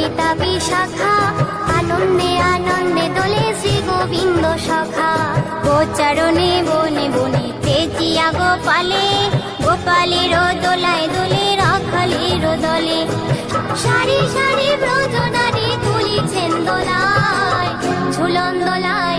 বিতাপি শাখা আনন্দে আনন্দে দোলে শ্রী গোবিন্দ সখা। গোচারণে বনে বনে তেজিয়া গোপালে গোপালের দোলায় দোলে, রখলের দলে। সারি সারি ব্রজদারি তুলিছেন দোলায়, ঝুলন দোলায়